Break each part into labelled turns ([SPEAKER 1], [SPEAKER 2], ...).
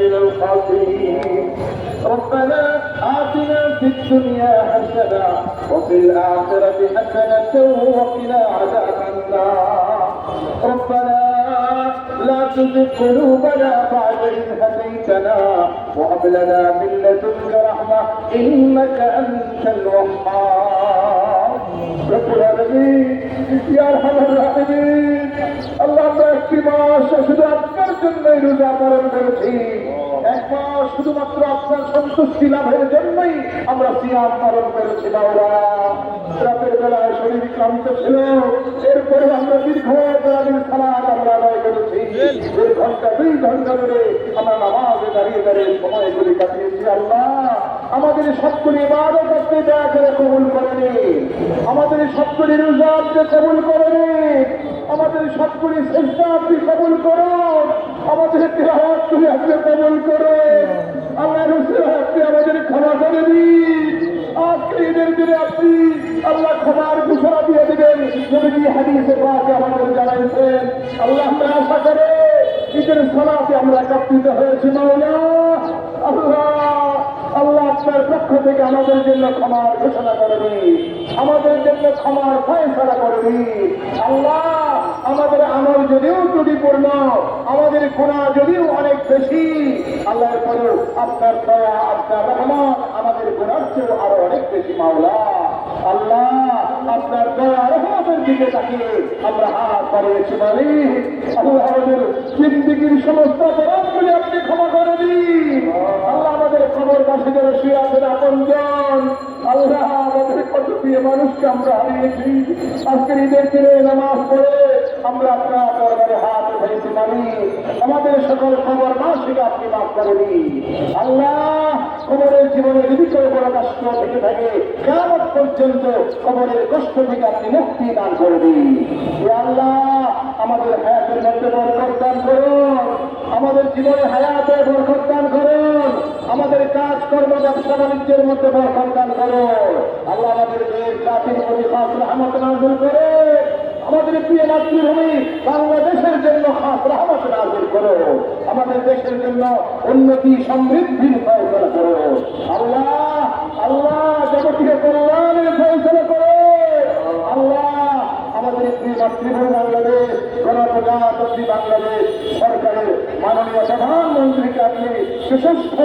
[SPEAKER 1] من الخاسرين ربنا آتنا في الدنيا حسنة وفي الآخرة حسنة وقنا عذاب النار. ربنا لا تزغ قلوبنا بعد إذ هديتنا وهب لنا من لدنك رحمة إنك أنت الوهاب. رب العالمين يا أرحم الراحمين الله একটি মাস শুধু আপনার জন্যই রোজা পালন করেছি। শুধুমাত্র আপনার আমরা সিয়াম পালন এরপরে আমরা দীর্ঘ বেলাদিন সালাদ আমরা আদায় করেছি। দুই ঘণ্টা দুই ঘণ্টা ধরে আমরা নামাজে আমাদের সবগুলি ইবাদত আপনি দয়া করে কবুল করে নিন আমাদের সবগুলি রোজা কবুল করে নিন আমাদের সবগুলি চেষ্টা আপনি কবুল করুন আমাদের তুমি আপনি কবুল করুন আল্লাহ আপনি আমাদের ক্ষমা করে দিন। আল্লাহ আমাদের করে আমরা আল্লাহ পক্ষ থেকে আমাদের জন্য ক্ষমার ঘোষণা করবি আমাদের জন্য ক্ষমার ফয়সলা করবি আল্লাহ আমাদের আমল যদিও ত্রুটিপূর্ণ গুণা যদিও অনেক বেশি, আল্লাহর পরেও আপনার দয়া, আপনার রহমত আমাদের গুণার চেয়েও আরও অনেক বেশি মাওলা। আল্লাহ, আপনার দয়া, রহমতের দিকে তাকিয়ে আমরা হাত বাড়িয়েছি বলি আল্লাহ আমাদের জিন্দিগির সমস্ত অপরাধগুলি আপনি ক্ষমা করে দিন। আল্লাহ আমাদের খবর কাছে যারা শুয়ে আছেন আপনজন আল্লাহ আমাদের কত প্রিয় মানুষকে আমরা হারিয়েছি। আজকের ঈদের দিনে নামাজ পড়ে আমরা আপনার দরবারে হাত পারি আমাদের সকল খবর মাসিক আপনি মাফ করেনি আল্লাহ খবরের জীবনে যদি করে বড় কষ্ট থেকে থাকে। কেমন পর্যন্ত খবরের কষ্ট থেকে আপনি মুক্তি দান করে দিন। হে আল্লাহ, আমাদের হায়াতের মধ্যে বরকত দান করুন। আমাদের জীবনে হায়াতে বরকত দান করুন। আমাদের কাজ, কর্ম, ব্যবসা, বাণিজ্যের মধ্যে বরকত দান করুন। আল্লাহ আমাদের দেশ জাতির প্রতি খাস রহমত নাজুল করে আমাদের প্রিয় মাতৃভূমি বাংলাদেশের জন্য খাস রহমত নাজিল করো। আমাদের দেশের জন্য উন্নতি সমৃদ্ধির ফয়সলা করো। আল্লাহ আল্লাহ যাবতীয় কল্যাণের ফয়সলা করো। আল্লাহ, আমাদের প্রিয় মাতৃভূমি বাংলাদেশ, গণপ্রজাতন্ত্রী বাংলাদেশ সরকারের মাননীয় প্রধানমন্ত্রীকে আপনি সুস্থ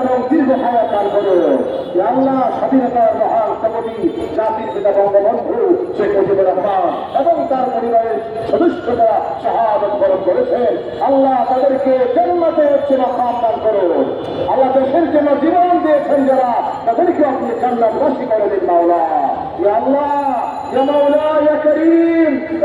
[SPEAKER 1] এবং দীর্ঘ হায়া দান করুন যে আল্লাহ, স্বাধীনতার মহান স্থপতি জাতির পিতা বঙ্গবন্ধু শেখ মুজিবুর রহমান। তার পরিবারের সদস্যরা শাহাদত বরণ করেছেন আল্লাহ তাদেরকে জন্মাতে হচ্ছে মাকাম দান করুন। আল্লাহ দেশের জন্য জীবন দিয়েছেন যারা তাদেরকে আপনি জান্নাতবাসী করে দিন, মাওলা।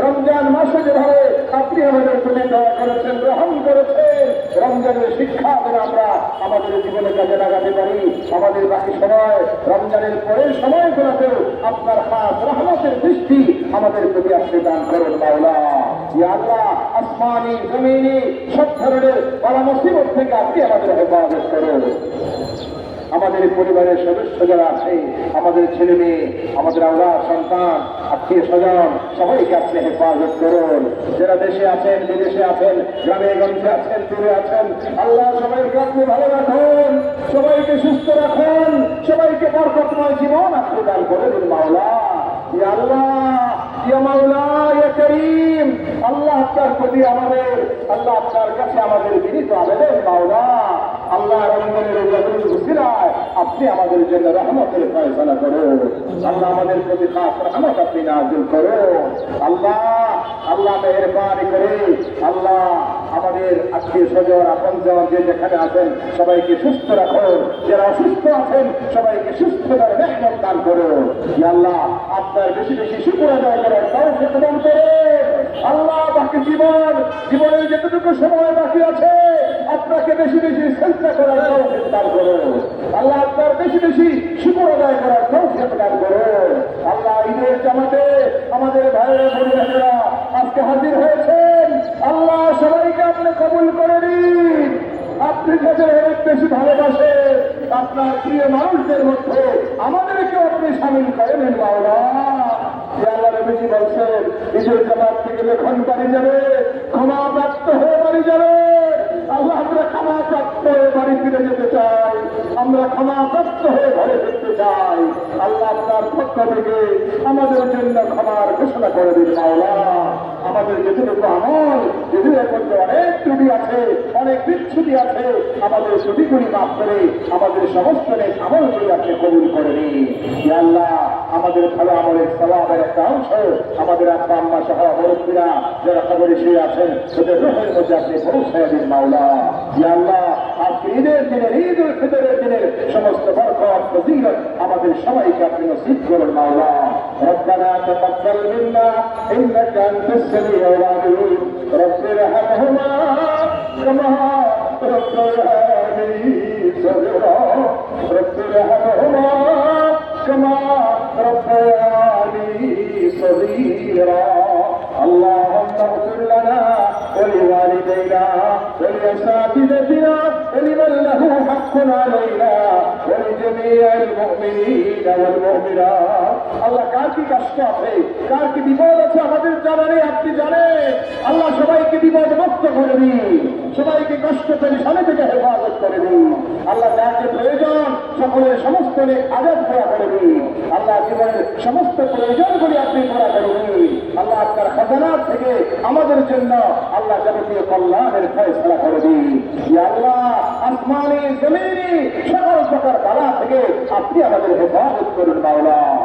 [SPEAKER 1] রমজান মাসে যেভাবে আপনি আমাদের প্রতি দয়া করেছেন, গ্রহণ করেছেন, রমজানের শিক্ষা যেন আমরা, আমাদের জীবনে কাজে লাগাতে পারি। আমাদের বাকি সময়, রমজানের পরের সময়গুলোতেও আপনার খাস রহমতের দৃষ্টি আমাদের প্রতি আপনি দান করুন ইয়া আল্লাহ, আসমানি, জমিনি, সব ধরনের বালা থেকে আপনি আমাদের হেফাজত করুন। আমাদের পরিবারের সদস্য যারা আছে, আমাদের ছেলে মেয়ে, আমাদের আওলা, সন্তান, আত্মীয় স্বজন, সবাইকে আপনি হেফাজত করুন। যারা দেশে আছেন, বিদেশে আছেন, গ্রামে, গঞ্জে আছেন, দূরে আছেন, আল্লাহ সবাইকে আপনি ভালো রাখুন, সবাইকে সুস্থ রাখুন, সবাইকে বরকতময় জীবন আপনি দান করে দিন, মাওলা। আল্লাহ আল্লাহ আপনার প্রতি আমাদের, আল্লাহ আপনার কাছে আমাদের বিনীত আবেদন, মাওলা। আল্লাহ আপনি আমাদের জন্য রহমতের ফয়সলা করো আল্লাহ আমাদের প্রতি খাস রহমত আপনি নাজিল করো আল্লাহ আল্লাহ মেহরবানি করে, আল্লাহ আমাদের আত্মীয় স্বজন, আপনজন যে যেখানে আছেন, সবাইকে সুস্থ রাখুন। যারা অসুস্থ আছেন, সবাইকে সুস্থ করে মেহনত দান করুন। আল্লাহ, আপনার বেশি বেশি শুকুর আদায় করার তাও দান করে আল্লাহ বাকি জীবন, জীবনের যেটুকু সময় বাকি আছে, আপনাকে বেশি বেশি চেষ্টা করার কাউকে দান করুন আল্লাহ আপনার বেশি বেশি শুকর আদায় করার তৌফিক দান করুন আল্লাহ ঈদের জামাতে আমাদের ভাইয়েরা বোনেরা আজকে হাজির হয়েছেন আল্লাহ সবাইকে আপনি কবুল করে দিন যাদের অনেক বেশি ভালোবাসে, আপনার প্রিয় মানুষদের মধ্যে আমাদেরকেও আপনি সামিল করেন আল্লাহ নবীজি বলছেন, নিজের জামাত থেকে যখন বাড়ি যাবে, ক্ষমা প্রাপ্ত হয়ে বাড়ি যাবে। আল্লাহ, আমরা ক্ষমা হয়ে ফিরে যেতে চাই। আমরা ক্ষমাপ্রাপ্ত হয়ে ঘরে চাই। আল্লাহ আপনার পক্ষ থেকে আমাদের জন্য ক্ষমার ঘোষণা করে দিন আমাদের যেটুকু আমল যেগুলোর মধ্যে অনেক ত্রুটি আছে অনেক বিচ্ছুতি আছে আমাদের ত্রুটিগুলি মাফ করে আমাদের সমস্ত নেক আমলগুলি আপনি কবুল করে নিন ইয়া আল্লাহ আমাদের ভালো আমলের সবাবের একটা অংশ আমাদের আব্বা আম্মা সহ মুরব্বীরা যারা খবরে শুয়ে আছেন ওদের রোহের মধ্যে আপনি পৌঁছায় দিন মাওলা ইয়া আল্লাহ আজকে ঈদের দিনের ঈদ উল ফিতরের দিনের সমস্ত বরকত ফজিলত আমাদের সবাইকে আপনি নসিব করুন মাওলা ربنا تقبل منا انك انت السميع العليم ربياني صغيرا رب ارحمهما صغيرا اللهم اغفر لنا ولوالدينا ولأساتذتنا ولمن له حق علينا ولجميع المؤمنين والمؤمنات. আল্লাহ কার কি কষ্ট আছে? কার কি বিপদ আছে আমাদের জানা নেই আপনি জানেন। আল্লাহ সবাইকে বিপদ মুক্ত করে দিন। সবাইকে কষ্ট পেরেশানি থেকে হেফাজত করে দিন। আল্লাহ যাকে প্রয়োজন, সকলের সমস্ত আজাদ করা করে দিন। আল্লাহ জীবনের সমস্ত প্রয়োজনগুলি আপনি পুরা করে দিন। আল্লাহ আপনার খাজানার থেকে আমাদের জন্য আল্লাহ যাবতীয় কল্যাণের ফয়সলা করে দিন। আল্লাহ, আসমানি, জমিনি সকল প্রকার বালা থেকে আপনি আমাদের হেফাজত করুন, মাওলা।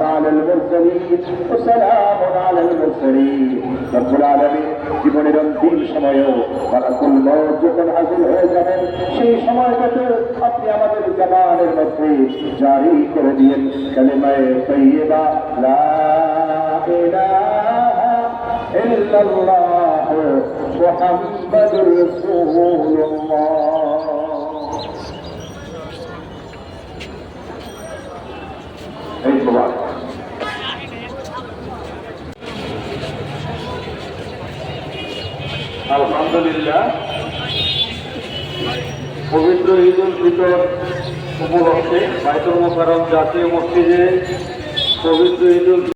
[SPEAKER 1] على المرسلين وسلام على المرسلين رب العالمين জীবনের অন্তিম সময়েও মালাকুল মৌত যখন হাজির হয়ে যাবেন সেই সময়টাতে আপনি আমাদের জবানের মধ্যে জারি করে দিয়েন কালিমায়ে তৈয়বা লা ইলাহা ইল্লাল্লাহ মুহাম্মাদুর রাসূলুল্লাহ
[SPEAKER 2] আলহামদুলিল্লাহ। পবিত্র ঈদ উল ফিতর উপলক্ষে বাইতুল মোকারম জাতীয় মসজিদে পবিত্র ঈদ